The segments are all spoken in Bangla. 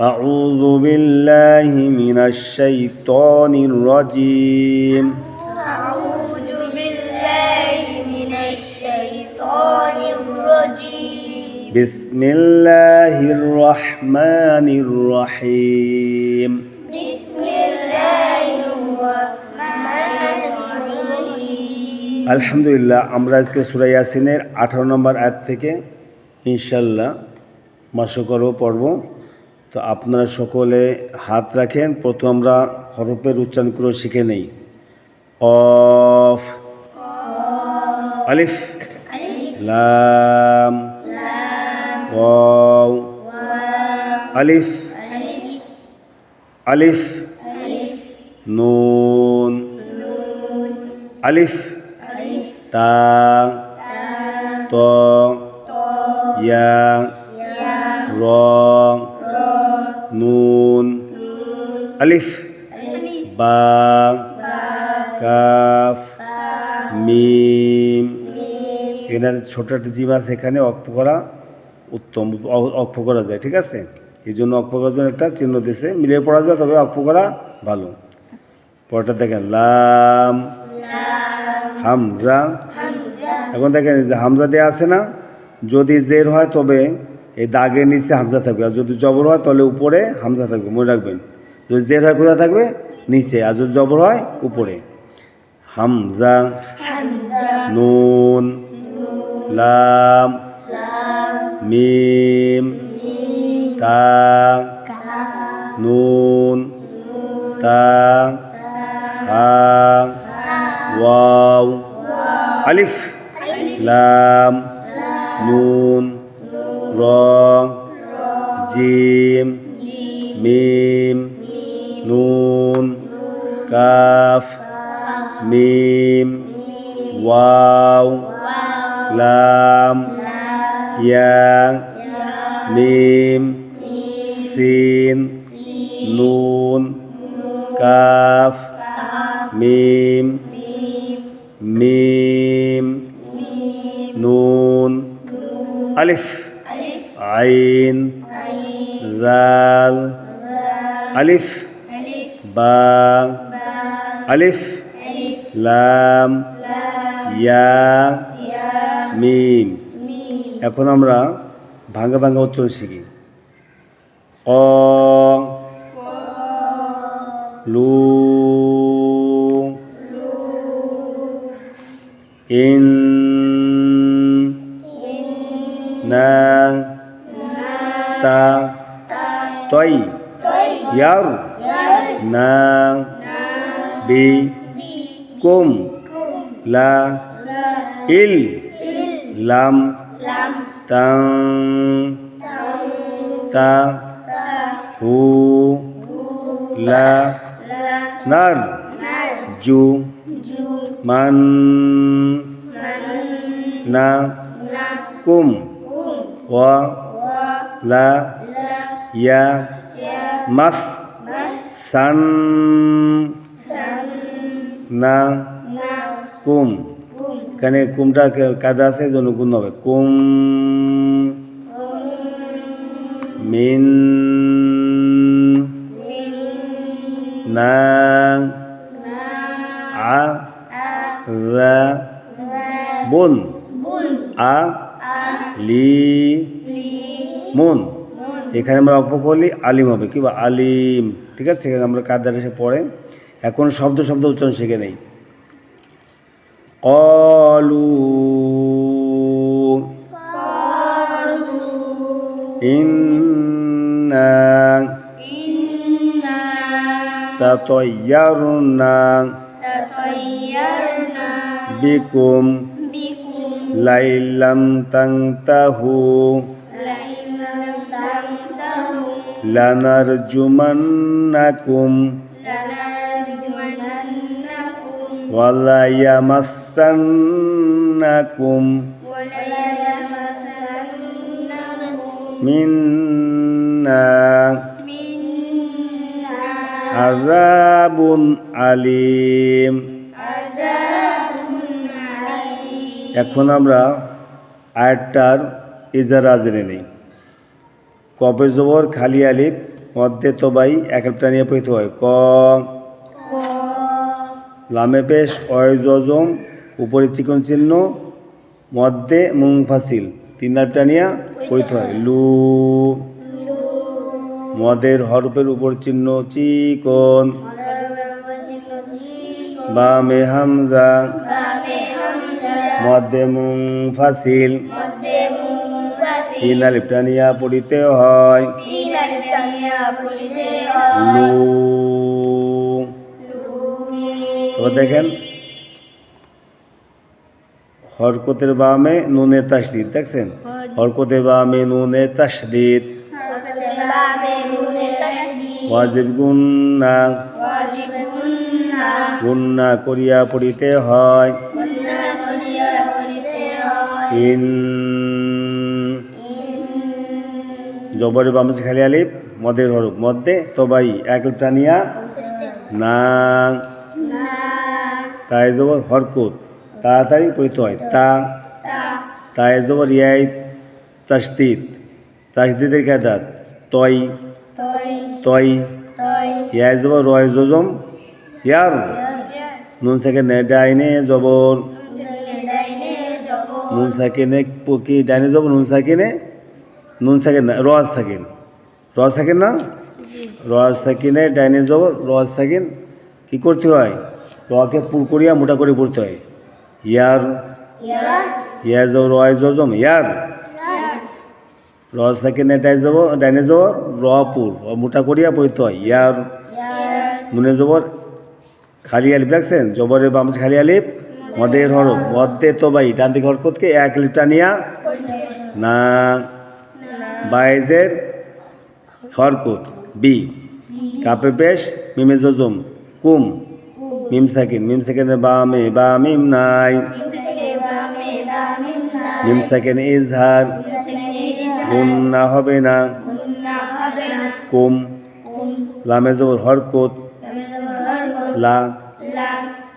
أعوذ بالله من الشيطان الرجيم أعوذ بالله من الشيطان الرجيم بسم الله الرحمن الرحيم بسم الله الرحمن الرحيم আলহামদুলিল্লাহ আমরা আজকে সুরা ইয়াসিনের আঠারো নম্বর আয়াত থেকে ইনশাল্লাহ মাসকরও পড়ব তো আপনারা সকলে হাত রাখেন। প্রথম আমরা হরফের উচ্চারণ করে শিখে নেই। অফ। আলিফ। লাম। ওয়াও। আলিফ। আলিফ। নুন। আলিফ। তা। ত। ইয়া। র। আলিফ। বা, কাফ, মিম। এনার ছোট একটা জীব আছে এখানে, অক্ষ করা উত্তম অক্ষ করা যায়, ঠিক আছে? এই জন্য অক্ষ করার জন্য একটা চিহ্ন দিয়েছে, মিলিয়ে পড়া যায়, তবে অক্ষ করা ভালো। পরটা দেখেন, লাম, হামজা। এখন দেখেন যে হামজা দেওয়া আছে না, যদি জের হয় তবে এই দাগের নিচে হামজা থাকবে, আর যদি জবর হয় তাহলে উপরে হামজা থাকবে, মনে রাখবেন। যদি জের হয় কোথায় থাকবে? নিচে। আর যদি জবর হয়, উপরে। হামজা, নুন, লাম, মিম, তা, নুন, তা ওয়াও, আলিফ, লাম, নুন, র, জিম, মিম নুন কাফ মিম ওয়াও লাম ইয়া মিম সিন নুন কাফ মিম মিম নুন আলিফ আইন জাল আলিফ বা আলিফ লাম ইয়া মিম এখন আমরা ভাঙ্গা ভাঙ্গা উচ্চারণ শিখি। অ লু, ইন, না, তা তই ইয়ার। না বি কুম লা ইল লাম তাং তা হু লা নার জু মান না কুম ওয়া লা ইয়া মাস সান না কুম। এখানে কুমটা কাদা আছে? জন্য গুণ হবে। কুম মিন না আ বুন। আ লি মুন। এখানে আমরা অপ করলি আলিম হবে। কি বা আলিম? ঠিক আছে? সেখানে আমরা দ্বারা সে পড়ে? এখন শব্দ শব্দ উচ্চারণ শিখে নেই। কলু বিকুম বিকুম তং তাহু লানার জুমান্নাকুম মিন্না। আজাবুন আলিম। এখন আমরা আয়াতটার ইজারা জেনে নিই। কবে জবর? খালি আলিফ মধ্যে তবাই এক একটা নিয়ে পড়িতে হয়। ক। লামে পেশ অয়জম উপরে চিকন চিহ্ন মধ্যে মুংফাসিল তিন আটটা নিয়ে পড়িতে হয়। লু। মদের হরফের উপর চিহ্ন চিকন। বামে হামজা। মধ্যে মুংফাসিল তিন আলিফটা নিয়ে পড়িতে হয়। লু। তো দেখেন হরকতের বামে নুনে তাসদিদ দেখছেন? হরকতের বামে নুনে তাসদিদ। ওয়াজিব গুন্না। গুন্না করিয়া পড়িতে হয়। ইন জবরের বামে খালি আলিফ মদের হরফ মধ্যে তবাই এক টানিয়া না। তাই জবর হরকত তাড়াতাড়ি পড়িতে হয় তা। তাই জবর ইয়াই তাসদিদ তাসদিদের কেদাত তয়। তয়। ইয়াই জবর রয় জজম ইয়ার। নুন সেকেন্ড ডাইনে জবর। নুন সাকিনে কি ডাইনে জবর। নুন সাকিনে নুন থাকে না রজ সাকিন। রজ সাকিন না? রজ সাকিনে ডাইনে জবর রজ সাকিন। কি করতে হয়? রকে পুর করিয়া মোটা করে পড়তে হয়। ইয়ার। ইয়ার জবর রয় জজম, ইয়ার। রজ সাকিনে ডাই যাব ডাইনে জবর পুর মোটা করিয়া পড়তে হয়। ইয়ার। নুনে জবর, খালি আলিফ দেখছেন? জবরের বাম খালি আলিফ। মদের হরফ মধ্যে তো ভাই, ডান দিকে হরকতকে এক লিপটা নিয়া। না। বাইজের হরকত বি, কাপে পেশ, মিমে জজম, কুম, মিম সাকিন, মিম সাকিনে বামে বা মিম নাই, মিম সাকিন ইজহার গুন্না হবে না, কুম, লামে জবর হরকত লা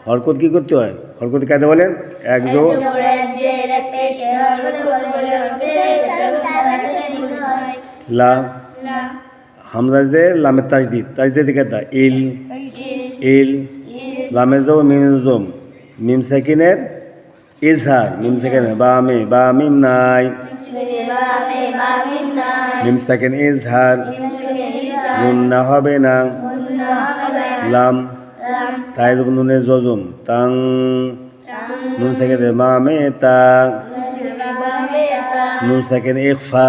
হরকত কি করতে হয়? হরকত কায়দা বলেন? এক জো লা হামজাজদের লামের তাজদিদ তাজদিদ কেদা ইল ইল লামে জো মিম জম মিম সাকিনের ইজহার মিম সাকিনের বা মে বা মিম নাই। মিম সাকিন ইজহার। গুন্না হবে না। লাম তাই নুনে জজম তাং। নুন সাকিনের মা মে তা। নুন সাকিন ইকফা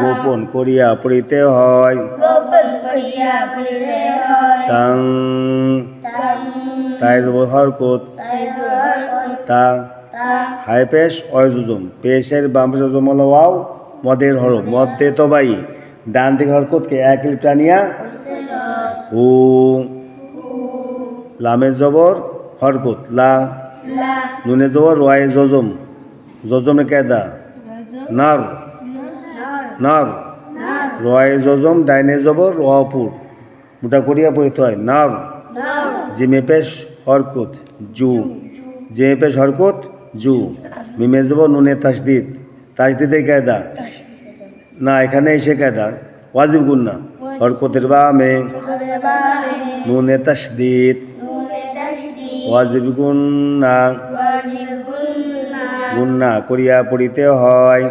গোপন করিয়া পড়িতে হয়। তাং তাই জব হরকত। তা হাই পেশ অয়জুজম পেশের বাম পেশ ওয়াও মদের হরফ মধ্যে তো বাই। ডান দিকে হরকতকে এক লিপটা নিয়া হু। লামে জবর হরকত। লা নুনে জবর রয়ে জজম জজমে কেদা। নার। নার। রয়ে জজম ডাইনে জবর রপুর মোটা করিয়া পড়িতে হয়। নার। জিমে পেশ হরকত জু। জিমে পেশ হরকত জু। মিমে জবর নুনে তাসদিদ। তাসদিদের কায়দা। না এখানে এসে কায়দা। ওয়াজিব গুন্না। হরকতের বামে। নুনে তাসদিদ। ওয়াজিব গুন্না। গুন্না করিয়া পড়িতে হয়।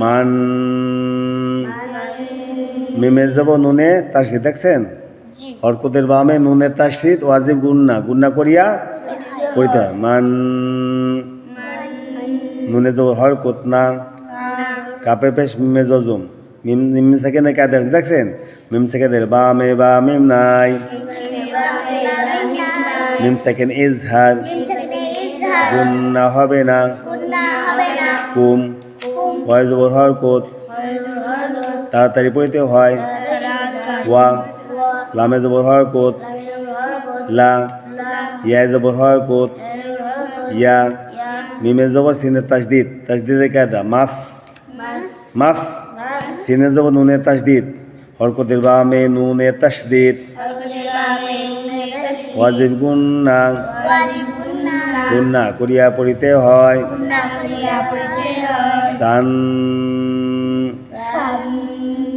মান। মিমে যাব নুনে তাসদিদ দেখছেন? হরকতের বামে নুনে তাসদিদ ওয়াজিব গুন্না গুন্না করিয়া পড়িতে হয়। মান। নুনে যাব হরকত না। কাপে পেশ মিমে জজম। মিম মিম সেকেন্ডে কাদের দেখছেন? মিম সেকেন্ডের বামে বা মিম নাই। মিম সেকেন্ড ইজহার। গুন্না হবে না। কুম। ওয়াই জবর হরকত তাড়াতাড়ি পড়িতে হয়। ওয়া লামে জবর হরকত লা ইয়াই জবর হরকত ইয়া মিমে জবর সিনে তাসদিদ। তাসদিদের কায়দা মাস। মাস। সিনে জবর নুনে তাসদিদ। হরকতের বামে নুনে তাসদিদ। ওয়াজিব গুন্না গুন্না করিয়া পড়িতে হয়। সান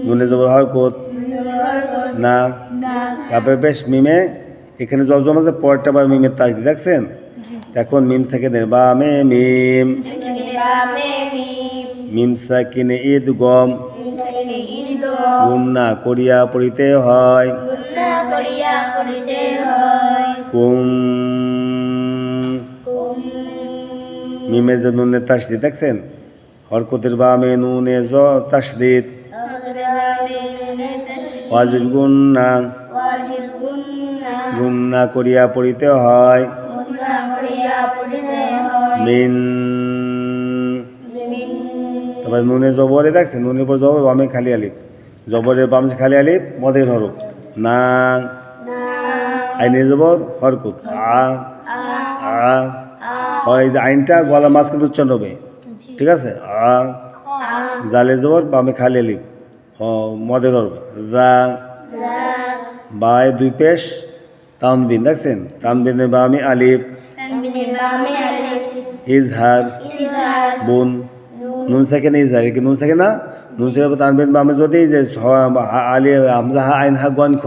নুনে জবর হরকত না। না। তারপরে বেশ মিমে এখানে জজম আছে পরেরটা আবার মিমের তাজ দেখছেন? এখন মিম সাকিনের বা মে মিম মিম। সাকিনে ঈদ গম। গুন্না করিয়া পড়িতে হয়। কুম মিমে যে নুনে তাসদিদ দেখছেন? হরকতের বা মে নুনে জ তাসদিদ। ওয়াজিব গুন্না। গুন্না করিয়া পড়িতে হয়। মিন। তারপরে নুনে জবরে দেখছেন? নুনের পর জবর বামে খালি আলিফ। জবরের বামে খালি আলিফ মদের হরফ। না। না। আইনে জবর হরকুত। আ। আ। হয় যে আইনটা গলা কিন্তু উচ্চারণ হবে। ঠিক আছে? আ জালে জবর বামে খালি আলিফ হ মদের রা রা। বাই দুই পেশ তানবিন দেখছেন? তানবিনের বামে আলিফ। তানবিনে বামে আলিফ। ইজহার। বুন নুন। সেকেন্ড ইজহার কি নুন সেকেন্ড না? নুন সেকেন্ড তানবিন বামে যদি যে আলি হামজা হা আইন হা গন খ।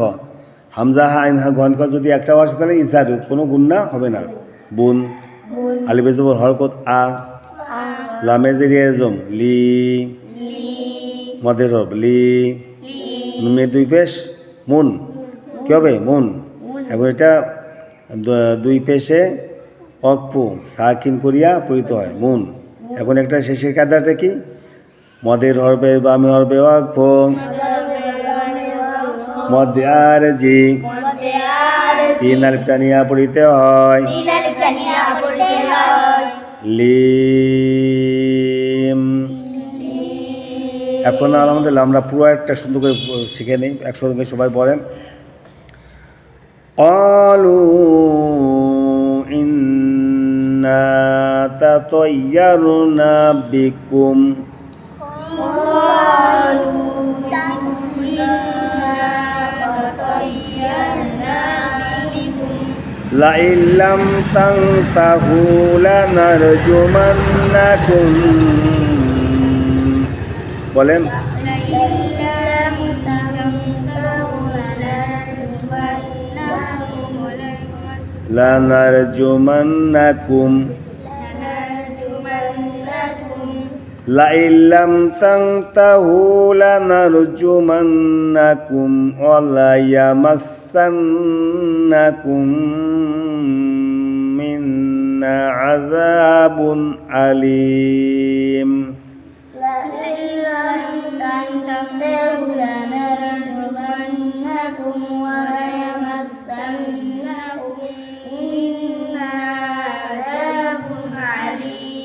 হামজা হা আইন হা গন খ যদি একটা আসে তাহলে ইজহার কোনো গুণ না হবে না। বুন। আলিফে জবর হরকত আ। লামে জেরিয়ে জম লি। মদের হরফ লি। মে দুই পেশ মুন। কি হবে মুন? এখন এটা দুই পেশে অকপু সাকিন করিয়া পরিত হয় মুন। এখন একটা শেষের কাদাটা কি? মদের হরবে বামে হরবে অকপ। মধ্যে আর জি। তিন আলিফটা নিয়া পড়িতে হয়। লিম। এখন আলহামদুলিল্লাহ আমরা পুরো একটা সুন্দর করে শিখে নিই। একসঙ্গে সবাই বলেন অলু ইন্না তা তৈয়ারুনা বিকুম। لئن لم تنتهوا لنرجمنكم বলেন لئن لم تنتهوا لنرجمنكم لنرجمنكم لنرجمنكم লাইলাম তাংতাহু লানারজুমান্নাকুম ওয়া লায়ামাসসান্নাকুম মিন্না আযাবুন আলিম। লাইলাম তাংতাহু লানারজুমান্নাকুম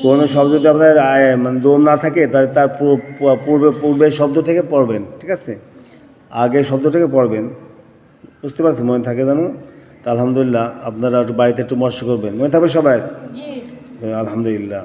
কোনো শব্দ যদি আপনার আয়- মানে দম না থাকে তাহলে তার পূর্ব- পূর্বে পূর্বের শব্দ থেকে পড়বেন ঠিক আছে? আগের শব্দ থেকে পড়বেন। বুঝতে পারছেন? মনে থাকে জানো তা আলহামদুলিল্লাহ আপনারা একটু বাড়িতে একটু মস্ত করবেন। মনে থাকবে সবাই? আলহামদুলিল্লাহ।